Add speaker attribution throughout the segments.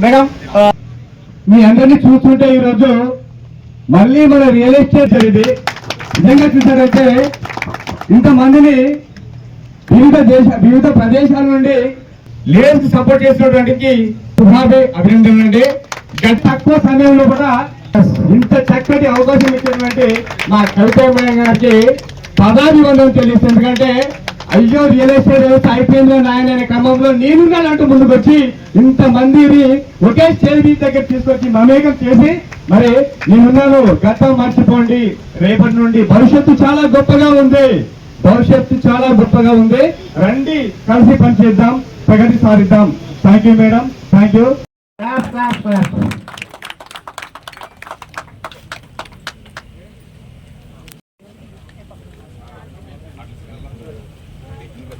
Speaker 1: Madam మీ అందరినీ చూస్తుంటే ఈరోజు మళ్ళీ మన రియల్ ఎస్టేట్ ఇది నిజంగా చూసారంటే ఇంతమందిని వివిధ దేశ వివిధ ప్రదేశాల నుండి లేడీస్ సపోర్ట్ చేసినటువంటి సుభాబే అభినందనలు అండి గత తక్కువ సమయంలో కూడా ఇంత చక్కటి అవకాశం ఇచ్చినటువంటి మా కవిత గారికి పదాభివందనం తెలియదు ఎందుకంటే అయ్యో రియల్ ఎస్టేట్ వ్యవస్థ అయిపోయిందో నాయన క్రమంలో నేనున్నానంటూ ముందుకు ముందుకొచ్చి ఇంతమందిని ఒకే స్టేజ్ దగ్గర తీసుకొచ్చి మమేకం చేసి మరి నేనున్నాను గతం మర్చిపోండి. రేపటి నుండి భవిష్యత్తు చాలా గొప్పగా ఉంది. భవిష్యత్తు చాలా గొప్పగా ఉంది. రండి కలిసి పనిచేద్దాం ప్రగతి సాధిద్దాం. Thank you madam thank you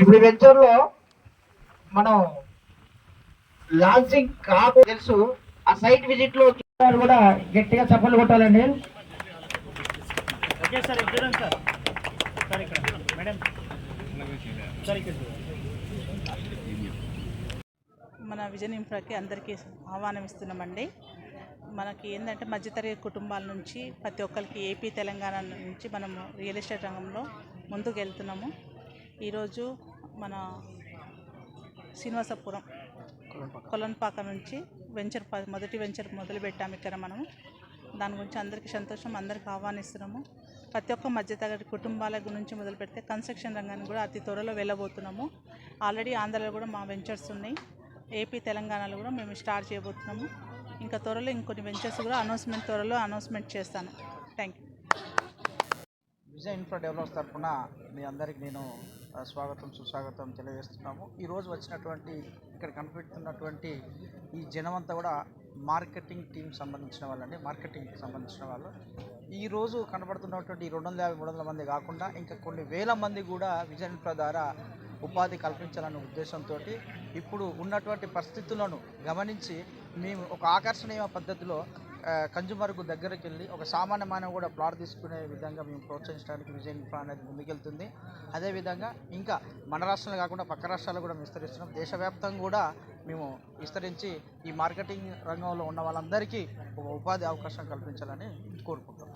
Speaker 2: ఇప్పుడు వెంచర్లో మనం లాంచింగ్ కాకు తెలుసు. ఆ సైట్ విజిట్లో చూడాలి కూడా గట్టిగా చప్పట్లు కొట్టాలండి.
Speaker 3: మన విజన్ ఇన్ఫ్రాకి అందరికీ ఆహ్వానం ఇస్తున్నామండి. మనకి ఏంటంటే మధ్యతరగతి కుటుంబాల నుంచి ప్రతి ఒక్కరికి ఏపీ తెలంగాణ నుంచి మనము రియల్ ఎస్టేట్ రంగంలో ముందుకు వెళ్తున్నాము ఈరోజు మన శ్రీనివాసపురం కొలన్పాక నుంచి వెంచర్ ప- మొదటి వెంచర్ మొదలుపెట్టాము ఇక్కడ మనము. దాని గురించి అందరికీ సంతోషం అందరికీ ఆహ్వానిస్తున్నాము. ప్రతి ఒక్క మధ్యతరగతి కుటుంబాల గురించి మొదలు పెడితే కన్స్ట్రక్షన్ రంగాన్ని కూడా అతి త్వరలో వెళ్ళబోతున్నాము. ఆల్రెడీ ఆంధ్రాలో కూడా మా వెంచర్స్ ఉన్నాయి. ఏపీ తెలంగాణలో కూడా మేము స్టార్ట్ చేయబోతున్నాము. ఇంకా త్వరలో ఇంకొన్ని వెంచర్స్ కూడా అనౌన్స్మెంట్ త్వరలో అనౌన్స్మెంట్ చేస్తాను. Thank you
Speaker 2: Vijaya infra develops తరఫున మీ అందరికి నేను స్వాగతం సుస్వాగతం తెలియజేస్తున్నాము. ఈరోజు వచ్చినటువంటి ఇక్కడ కనిపెడుతున్నటువంటి ఈ జనం అంతా కూడా మార్కెటింగ్ టీం సంబంధించిన వాళ్ళండి. మార్కెటింగ్కి సంబంధించిన వాళ్ళు. ఈ రోజు కనబడుతున్నటువంటి రెండు వందల యాభై మూడు వందల మంది కాకుండా ఇంకా కొన్ని వేల మంది కూడా విజయ ఇన్ఫ్రా ద్వారా ఉపాధి కల్పించాలనే ఉద్దేశంతో ఇప్పుడు ఉన్నటువంటి పరిస్థితులను గమనించి మేము ఒక ఆకర్షణీయ పద్ధతిలో ఆ, దగ్గరికి వెళ్ళి ఒక సామాన్య మానవ కూడా ప్లాట్ తీసుకునే విధంగా మేము ప్రోత్సహించడానికి విజయన్ ఇన్ఫ్రా అనేది ముందుకెళ్తుంది. అదేవిధంగా ఇంకా మన రాష్ట్రంలో కాకుండా పక్క రాష్ట్రాలు కూడా విస్తరిస్తున్నాం. దేశవ్యాప్తంగా కూడా మేము విస్తరించి ఈ మార్కెటింగ్ రంగంలో ఉన్న వాళ్ళందరికీ ఒక ఉపాధి అవకాశం కల్పించాలని కోరుకుంటున్నాం.